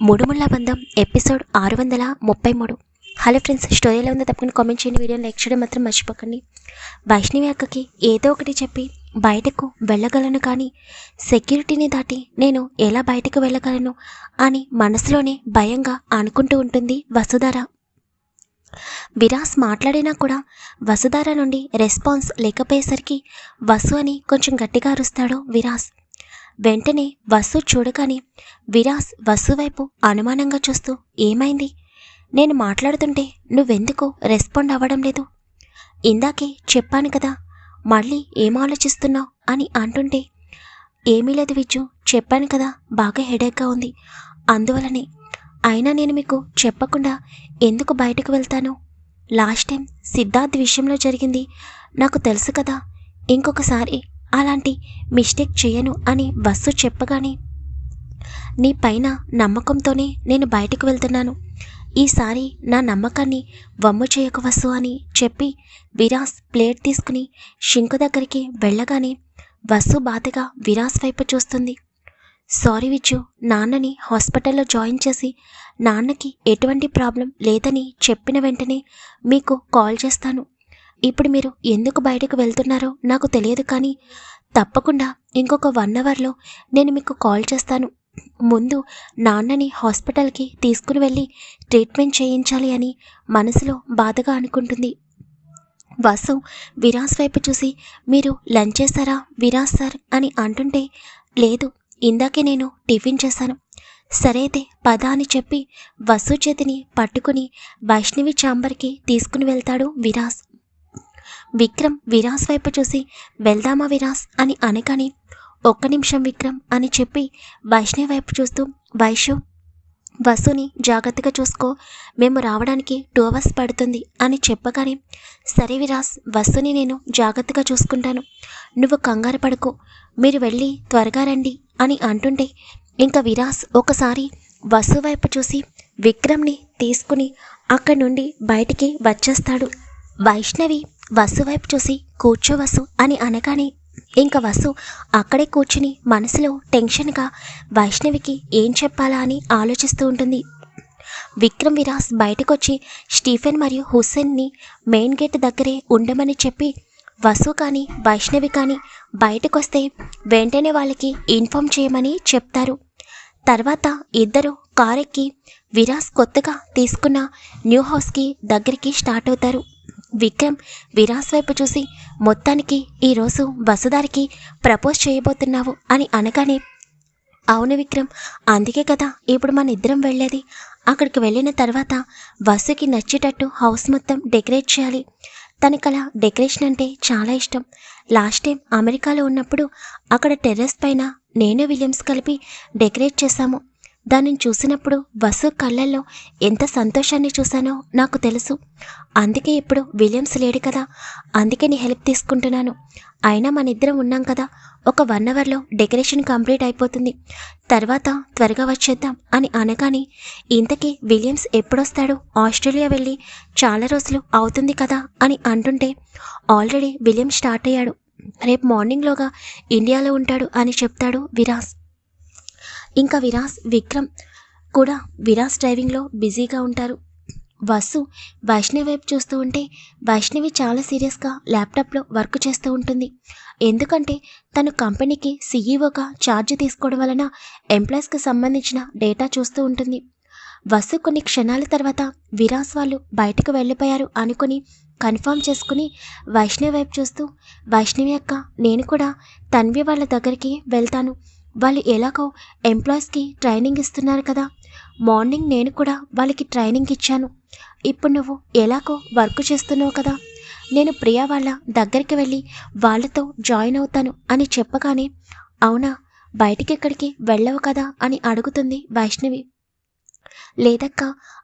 మూడుముళ్ళ బంధం ఎపిసోడ్ ఆరు వందల ముప్పై మూడు హలో ఫ్రెండ్స్ స్టోరీ ఎలా ఉందో తప్పకుండా కామెంట్ చేయండి వీడియోని లైక్ చేయడం మాత్రం మర్చిపోకండి. వైష్ణవి అక్కకి ఏదో ఒకటి చెప్పి బయటకు వెళ్ళగలను కానీ సెక్యూరిటీని దాటి నేను ఎలా బయటకు వెళ్ళగలను అని మనసులోనే భయంగా అనుకుంటూ ఉంటుంది వసుధార. విరాస్ మాట్లాడినా కూడా వసుధార నుండి రెస్పాన్స్ లేకపోయేసరికి వసు అని కొంచెం గట్టిగా అరుస్తాడు విరాస్. వెంటనే వసు చూడగానే విరాస్ వసు వైపు అనుమానంగా చూస్తూ ఏమైంది? నేను మాట్లాడుతుంటే నువ్వెందుకు రెస్పాండ్ అవ్వడం లేదు? ఇందాకే చెప్పాను కదా మళ్ళీ ఏం ఆలోచిస్తున్నావు? అని అంటుంటే ఏమీ లేదు విజ్జు చెప్పాను కదా బాగా హెడేక్గా ఉంది. అందువలనే అయినా నేను మీకు చెప్పకుండా ఎందుకు బయటకు వెళ్తాను? లాస్ట్ టైం సిద్ధార్థ్ విషయంలో జరిగింది నాకు తెలుసు కదా ఇంకొకసారి అలాంటి మిస్టేక్ చేయను అని బస్సు చెప్పగానే నీ పైన నమ్మకంతోనే నేను బయటకు వెళ్తున్నాను. ఈసారి నా నమ్మకాన్ని వమ్ము చేయకు వస్సు అని చెప్పి విరాస్ ప్లేట్ తీసుకుని షింకు దగ్గరికి వెళ్ళగానే వస్సు బాధగా విరాస్ వైపు చూస్తుంది. సారీ విచ్చు నాన్నని హాస్పిటల్లో జాయిన్ చేసి నాన్నకి ఎటువంటి ప్రాబ్లం లేదని చెప్పిన వెంటనే మీకు కాల్ చేస్తాను. ఇప్పుడు మీరు ఎందుకు బయటకు వెళ్తున్నారో నాకు తెలియదు కానీ తప్పకుండా ఇంకొక వన్ అవర్లో నేను మీకు కాల్ చేస్తాను. ముందు నాన్నని హాస్పిటల్కి తీసుకుని వెళ్ళి ట్రీట్మెంట్ చేయించాలి అని మనసులో బాధగా అనుకుంటుంది. వసు విరాస్ వైపు చూసి మీరు లంచ్ చేస్తారా విరాస్ సార్ అని అంటుంటే లేదు ఇందాకే నేను టిఫిన్ చేశాను. సరే అయితే పద అని చెప్పి వసు చేతిని పట్టుకుని వైష్ణవి ఛాంబర్కి తీసుకుని వెళ్తాడు విరాస్. విక్రమ్ విరాస్ వైపు చూసి వెళ్దామా విరాస్? అని అనగానే ఒక్క నిమిషం విక్రమ్ అని చెప్పి వైష్ణవి వైపు చూస్తూ వైషు వసుని జాగ్రత్తగా చూసుకో. మేము రావడానికి టూ అవర్స్ పడుతుంది అని చెప్పగానే సరే విరాస్ వసుని నేను జాగ్రత్తగా చూసుకుంటాను. నువ్వు కంగారు పడుకో. మీరు వెళ్ళి త్వరగా రండి అని అంటుంటే ఇంకా విరాస్ ఒకసారి వసు వైపు చూసి విక్రమ్ని తీసుకుని అక్కడి నుండి బయటికి వచ్చేస్తాడు. వైష్ణవి వసు వైపు చూసి కూర్చో వసు అని అనగానే ఇంకా వసు అక్కడే కూర్చుని మనసులో టెన్షన్గా వైష్ణవికి ఏం చెప్పాలా అని ఆలోచిస్తూ ఉంటుంది. విక్రమ్ విరాస్ బయటకొచ్చి స్టీఫెన్ మరియు హుస్సేన్ని మెయిన్ గేట్ దగ్గరే ఉండమని చెప్పి వసు కానీ వైష్ణవి కానీ బయటకొస్తే వెంటనే వాళ్ళకి ఇన్ఫామ్ చేయమని చెప్తారు. తర్వాత ఇద్దరు కారెక్కి విరాస్ కొత్తగా తీసుకున్న న్యూ హౌస్కి దగ్గరికి స్టార్ట్ అవుతారు. విక్రమ్ విరాస్ వైపు చూసి మొత్తానికి ఈరోజు వసుదారికి ప్రపోజ్ చేయబోతున్నావు అని అనగానే అవును విక్రమ్ అందుకే కదా ఇప్పుడు మన ఇద్దరం వెళ్ళేది. అక్కడికి వెళ్ళిన తర్వాత వసుకి నచ్చేటట్టు హౌస్ మొత్తం డెకరేట్ చేయాలి. తనకలా డెకరేషన్ అంటే చాలా ఇష్టం. లాస్ట్ టైం అమెరికాలో ఉన్నప్పుడు అక్కడ టెర్రస్ పైన నేను విలియమ్స్ కలిపి డెకరేట్ చేశాము. దానిని చూసినప్పుడు వసు కళ్ళల్లో ఎంత సంతోషాన్ని చూశానో నాకు తెలుసు. అందుకే ఇప్పుడు విలియమ్స్ లేడు కదా. అందుకే నీ హెల్ప్ తీసుకుంటున్నాను. అయినా మన ఇద్దరం ఉన్నాం కదా. ఒక వన్ అవర్లో డెకరేషన్ కంప్లీట్ అయిపోతుంది. తర్వాత త్వరగా వచ్చేద్దాం అని అనగానే ఇంతకీ విలియమ్స్ ఎప్పుడొస్తాడు? ఆస్ట్రేలియా వెళ్ళి చాలా రోజులు అవుతుంది కదా అని అంటుంటే ఆల్రెడీ విలియం స్టార్ట్ అయ్యాడు. రేపు మార్నింగ్లోగా ఇండియాలో ఉంటాడు అని చెప్తాడు విరాస్. ఇంకా విరాస్ విక్రమ్ కూడా విరాస్ డ్రైవింగ్లో బిజీగా ఉంటారు. వసు వైష్ణవి వైపు చూస్తూ ఉంటే వైష్ణవి చాలా సీరియస్గా ల్యాప్టాప్లో వర్క్ చేస్తూ ఉంటుంది. ఎందుకంటే తను కంపెనీకి సీఈఓగా ఛార్జ్ తీసుకోవడం వలన ఎంప్లాయీస్కి సంబంధించిన డేటా చూస్తూ ఉంటుంది. వసు కొన్ని క్షణాల తర్వాత విరాస్ వాళ్ళు బయటకు వెళ్ళిపోయారు అనుకుని కన్ఫర్మ్ చేసుకుని వైష్ణవి వైపు చూస్తూ వైష్ణవి అక్క నేను కూడా తన్వి వాళ్ళ దగ్గరికి వెళ్తాను. వాళ్ళు ఎలాగో ఎంప్లాయీస్కి ట్రైనింగ్ ఇస్తున్నారు కదా. మార్నింగ్ నేను కూడా వాళ్ళకి ట్రైనింగ్ ఇచ్చాను. ఇప్పుడు నువ్వు ఎలాగో వర్క్ చేస్తున్నావు కదా. నేను ప్రియా వాళ్ళ దగ్గరికి వెళ్ళి వాళ్ళతో జాయిన్ అవుతాను అని చెప్పగానే అవునా బయటికి ఎక్కడికి వెళ్ళవు కదా అని అడుగుతుంది వైష్ణవి. లేదక్క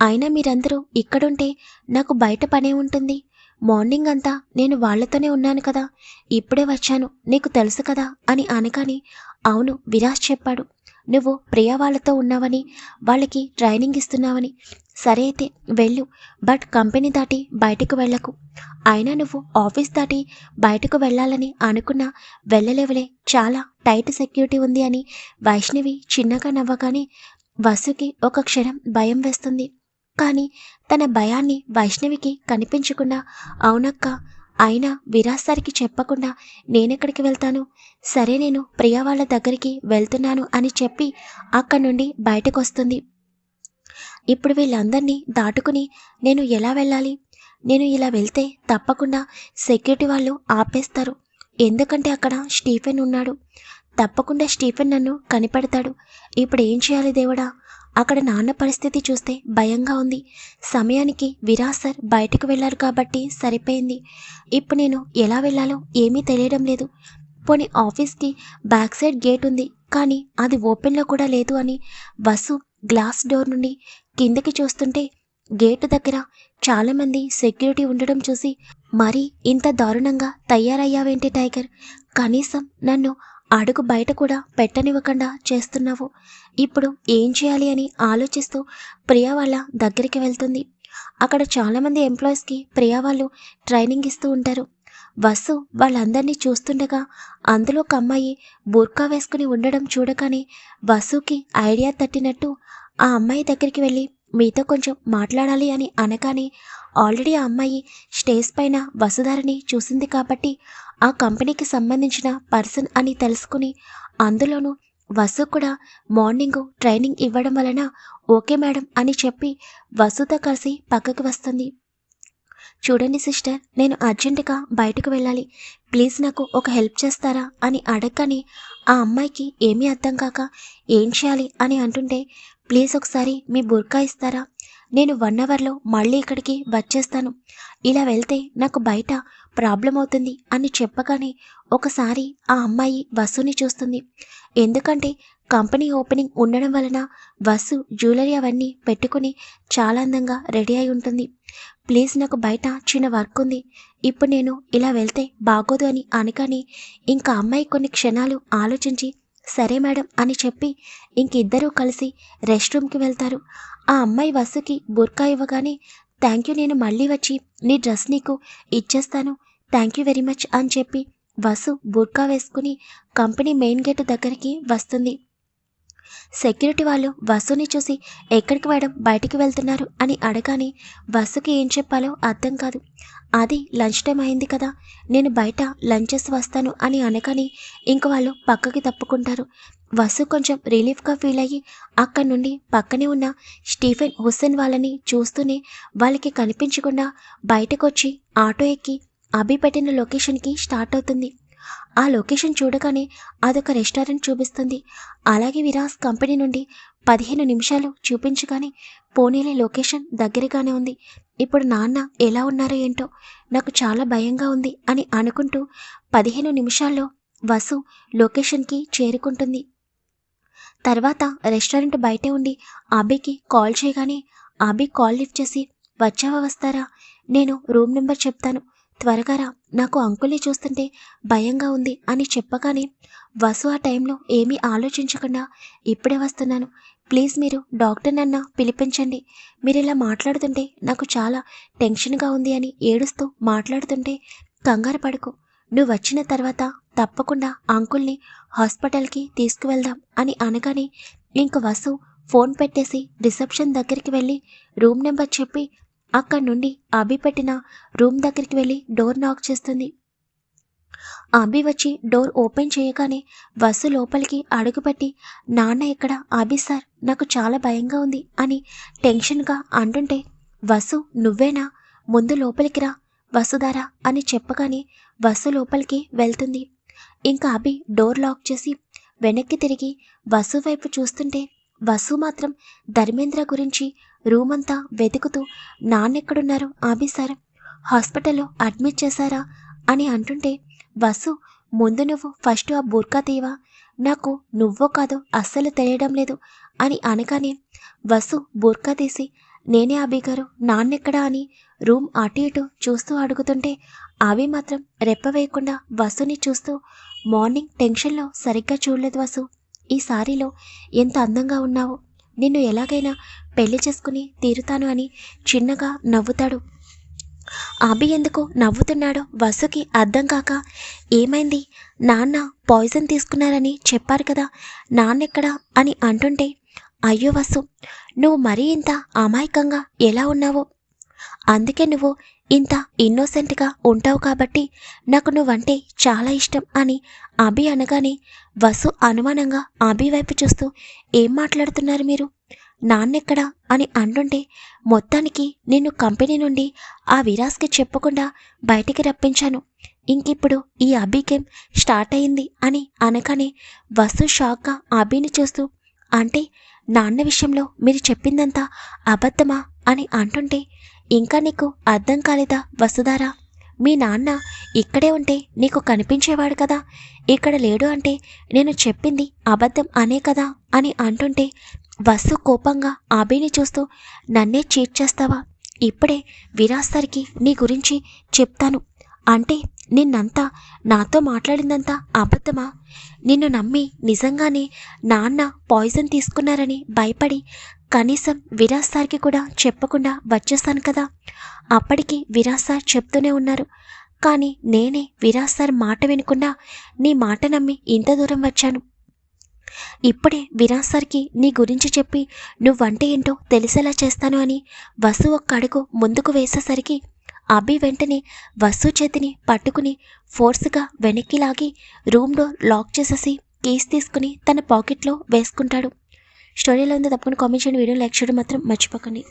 అయినా మీరందరూ ఇక్కడుంటే నాకు బయట పనే ఉంటుంది. మార్నింగ్ అంతా నేను వాళ్ళతోనే ఉన్నాను కదా. ఇప్పుడే వచ్చాను నీకు తెలుసు కదా అని అనగానే అవును విరాజ్ చెప్పాడు. నువ్వు ప్రియా వాళ్ళతో ఉన్నావని వాళ్ళకి ట్రైనింగ్ ఇస్తున్నావని. సరే అయితే వెళ్ళు. బట్ కంపెనీ దాటి బయటకు వెళ్ళకు. అయినా నువ్వు ఆఫీస్ దాటి బయటకు వెళ్ళాలని అనుకున్నా వెళ్ళలేవులే. చాలా టైట్ సెక్యూరిటీ ఉంది అని వైష్ణవి చిన్నగా నవ్వగానే వసుకి ఒక క్షణం భయం వేస్తుంది. కానీ తన భయాన్ని వైష్ణవికి కనిపించకుండా అవునక్క అయినా విరాజ్ సార్కి చెప్పకుండా నేనెక్కడికి వెళ్తాను? సరే నేను ప్రియా వాళ్ళ దగ్గరికి వెళ్తున్నాను అని చెప్పి అక్కడి నుండి బయటకు వస్తుంది ఇప్పుడు వీళ్ళందరినీ దాటుకుని నేను ఎలా వెళ్ళాలి? నేను ఇలా వెళ్తే తప్పకుండా సెక్యూరిటీ వాళ్ళు ఆపేస్తారు. ఎందుకంటే అక్కడ స్టీఫెన్ ఉన్నాడు. తప్పకుండా స్టీఫెన్ నన్ను కనిపెడతాడు. ఇప్పుడు ఏం చేయాలి దేవుడా? అక్కడ నాన్న పరిస్థితి చూస్తే భయంగా ఉంది. సమయానికి విరాజ్ సార్ బయటకు వెళ్ళారు కాబట్టి సరిపోయింది. ఇప్పుడు నేను ఎలా వెళ్ళాలో ఏమీ తెలియడం లేదు. పోనీ ఆఫీస్కి బ్యాక్ సైడ్ గేట్ ఉంది. కానీ అది ఓపెన్లో కూడా లేదు అని బస్సు గ్లాస్ డోర్ నుండి కిందకి చూస్తుంటే గేటు దగ్గర చాలామంది సెక్యూరిటీ ఉండడం చూసి మరి ఇంత దారుణంగా తయారయ్యావేంటి టైగర్? కనీసం నన్ను అడుగు బయట కూడా పెట్టనివ్వకుండా చేస్తున్నావు. ఇప్పుడు ఏం చేయాలి అని ఆలోచిస్తూ ప్రియా వాళ్ళ దగ్గరికి వెళ్తుంది. అక్కడ చాలామంది ఎంప్లాయీస్కి ప్రియా వాళ్ళు ట్రైనింగ్ ఇస్తూ ఉంటారు. వసు వాళ్ళందరినీ చూస్తుండగా అందులో ఒక అమ్మాయి బుర్కా వేసుకుని ఉండడం చూడగానే వసుకి ఐడియా తట్టినట్టు ఆ అమ్మాయి దగ్గరికి వెళ్ళి మీతో కొంచెం మాట్లాడాలి అని అనగానే ఆల్రెడీ ఆ అమ్మాయి స్టేజ్ పైన వసుధారిని చూసింది కాబట్టి ఆ కంపెనీకి సంబంధించిన పర్సన్ అని తెలుసుకుని అందులోనూ వసు కూడా మార్నింగ్ ట్రైనింగ్ ఇవ్వడం వలన ఓకే మేడం అని చెప్పి వసుతో కలిసి పక్కకు వస్తుంది. చూడండి సిస్టర్ నేను అర్జెంటుగా బయటకు వెళ్ళాలి. ప్లీజ్ నాకు ఒక హెల్ప్ చేస్తారా అని అడగని ఆ అమ్మాయికి ఏమీ అర్థం కాక ఏం చేయాలి అని అంటుంటే ప్లీజ్ ఒకసారి మీ బుర్కా ఇస్తారా? నేను వన్ అవర్లో మళ్ళీ ఇక్కడికి వచ్చేస్తాను. ఇలా వెళ్తే నాకు బయట ప్రాబ్లం అవుతుంది అని చెప్పగానే ఒకసారి ఆ అమ్మాయి వసుని చూస్తుంది. ఎందుకంటే కంపెనీ ఓపెనింగ్ ఉండడం వలన వసు జ్యువెలరీ అవన్నీ పెట్టుకుని చాలా అందంగా రెడీ అయి ఉంటుంది. ప్లీజ్ నాకు బయట చిన్న వర్క్ ఉంది. ఇప్పుడు నేను ఇలా వెళ్తే బాగోదు అని అనగానే ఇంకా అమ్మాయి కొన్ని క్షణాలు ఆలోచించి సరే మేడం అని చెప్పి ఇంకిద్దరూ కలిసి రెస్ట్ రూమ్కి వెళ్తారు. ఆ అమ్మాయి వసుకి బుర్కా ఇవ్వగానే థ్యాంక్ యూ నేను మళ్ళీ వచ్చి నీ డ్రెస్ నీకు ఇచ్చేస్తాను. థ్యాంక్ యూ వెరీ మచ్ అని చెప్పి వసు బుర్కా వేసుకుని కంపెనీ మెయిన్ గేట్ దగ్గరికి వస్తుంది. సెక్యూరిటీ వాళ్ళు వసుని చూసి ఎక్కడికి మేడం? బయటికి వెళ్తున్నారు? అని అడగానే వసుకి ఏం చెప్పాలో అర్థం కాదు. అది లంచ్ టైం అయింది కదా నేను బయట లంచ్ చేసి వస్తాను అని అనగానే ఇంక వాళ్ళు పక్కకి తప్పుకుంటారు. వసు కొంచెం రిలీఫ్గా ఫీల్ అయ్యి అక్కడి నుండి పక్కనే ఉన్న స్టీఫెన్ హుస్సేన్ వాళ్ళని చూస్తూనే వాళ్ళకి కనిపించకుండా బయటకొచ్చి ఆటో ఎక్కి అభి పెట్టిన లొకేషన్కి స్టార్ట్ అవుతుంది. ఆ లొకేషన్ చూడగానే అదొక రెస్టారెంట్ చూపిస్తుంది. అలాగే విరాస్ కంపెనీ నుండి పదిహేను నిమిషాలు చూపించగానే పోనీలే లొకేషన్ దగ్గరగానే ఉంది. ఇప్పుడు నాన్న ఎలా ఉన్నారో ఏంటో నాకు చాలా భయంగా ఉంది అని అనుకుంటూ పదిహేను నిమిషాల్లో వసు లొకేషన్కి చేరుకుంటుంది. తర్వాత రెస్టారెంట్ బయటే ఉండి అభికి కాల్ చేయగానే అభి కాల్ లిఫ్ట్ చేసి వచ్చావా వస్తారా? నేను రూమ్ నెంబర్ చెప్తాను. త్వరగా రా. నాకు అంకుల్ని చూస్తుంటే భయంగా ఉంది అని చెప్పగానే వసు ఆ టైంలో ఏమీ ఆలోచించకుండా ఇప్పుడే వస్తున్నాను. ప్లీజ్ మీరు డాక్టర్ నన్న పిలిపించండి. మీరు ఇలా మాట్లాడుతుంటే నాకు చాలా టెన్షన్గా ఉంది అని ఏడుస్తూ మాట్లాడుతుంటే కంగారు పడుకు. నువ్వు వచ్చిన తర్వాత తప్పకుండా అంకుల్ని హాస్పిటల్కి తీసుకువెళ్దాం అని అనగానే ఇంక వసు ఫోన్ పెట్టేసి రిసెప్షన్ దగ్గరికి వెళ్ళి రూమ్ నెంబర్ చెప్పి అక్కడి నుండి అభి పెట్టిన రూమ్ దగ్గరికి వెళ్ళి డోర్ నాక్ చేస్తుంది. అభి వచ్చి డోర్ ఓపెన్ చేయగానే వసు లోపలికి అడుగుపెట్టి నాన్న ఇక్కడ అభి సార్ నాకు చాలా భయంగా ఉంది అని టెన్షన్గా అంటుంటే వసు నువ్వేనా? ముందు లోపలికి రా వసుధారా అని చెప్పగానే వసు లోపలికి వెళ్తుంది. ఇంకా అభి డోర్ లాక్ చేసి వెనక్కి తిరిగి వసు వైపు చూస్తుంటే వసు మాత్రం ధర్మేంద్ర గురించి రూమ్ అంతా వెతుకుతూ నాన్నెక్కడున్నారో? అభి సార్ హాస్పిటల్లో అడ్మిట్ చేశారా? అని అంటుంటే వసు ముందు నువ్వు ఫస్ట్ ఆ బుర్కా తీవా? నాకు నువ్వో కాదో అస్సలు తెలియడం లేదు అని అనగానే వసు బుర్కా తీసి నేనే అభి గారు నాన్నెక్కడా? అని రూమ్ అటు ఇటు చూస్తూ అడుగుతుంటే అవి మాత్రం రెప్ప వేయకుండా వసుని చూస్తూ మార్నింగ్ టెన్షన్లో సరిగ్గా చూడలేదు వసు. ఈ సారీలో ఎంత అందంగా ఉన్నావో. నిన్ను ఎలాగైనా పెళ్ళి చేసుకుని తీరుతాను అని చిన్నగా నవ్వుతాడు. అభి ఎందుకు నవ్వుతున్నాడో వసుకి అర్థం కాక ఏమైంది? నాన్న పాయిజన్ తీసుకున్నారని చెప్పారు కదా నాన్నెక్కడా అని అంటుంటే అయ్యో వసు నువ్వు మరీ ఇంత అమాయకంగా ఎలా ఉన్నావో. అందుకే నువ్వు ఇంత ఇన్నోసెంట్గా ఉంటావు కాబట్టి నాకు నువ్వంటే చాలా ఇష్టం అని అభి అనగానే వసు అనుమానంగా అభి వైపు చూస్తూ ఏం మాట్లాడుతున్నారు మీరు? నాన్నెక్కడ? అని అంటుంటే మొత్తానికి నిన్ను కంపెనీ నుండి ఆ విరాస్కి చెప్పకుండా బయటికి రప్పించాను. ఇంకిప్పుడు ఈ అభి గేమ్ స్టార్ట్ అయింది అని అనగానే వసు షాక్గా అభిని చూస్తూ అంటే నాన్న విషయంలో మీరు చెప్పిందంతా అబద్ధమా? అని అంటుంటే ఇంకా నీకు అర్థం కాలేదా వసుధారా? మీ నాన్న ఇక్కడే ఉంటే నీకు కనిపించేవాడు కదా? ఇక్కడ లేడు అంటే నేను చెప్పింది అబద్ధం అనే కదా అని అంటుంటే వసు కోపంగా అభిని చూస్తూ నన్నే చీట్ చేస్తావా? ఇప్పుడే విరాస్తారికి నీ గురించి చెప్తాను. అంటే నిన్నంతా నాతో మాట్లాడిందంతా అబద్ధమా? నిన్ను నమ్మి నిజంగానే నాన్న పాయిజన్ తీసుకున్నారని భయపడి కనీసం విరాజ్ సార్కి కూడా చెప్పకుండా వచ్చేస్తాను కదా. అప్పటికి విరాజ్ సార్ చెప్తూనే ఉన్నారు. కానీ నేనే విరాజ్ సార్ మాట వినకుండా నీ మాట నమ్మి ఇంత దూరం వచ్చాను. ఇప్పుడే విరాజ్ సార్కి నీ గురించి చెప్పి నువ్వంటే ఏంటో తెలిసేలా చేస్తాను అని వసు ఒక్క అడుగు ముందుకు వేసేసరికి అభి వెంటనే వసు చేతిని పట్టుకుని ఫోర్స్గా వెనక్కి లాగి రూమ్లో లాక్ చేసేసి కీస్ తీసుకుని తన పాకెట్లో వేసుకుంటాడు. స్టోరీలో ఉంది తప్పకుండా కామెంట్ చేయండి. వీడియో లైక్ చేయడం మాత్రం మర్చిపోకండి.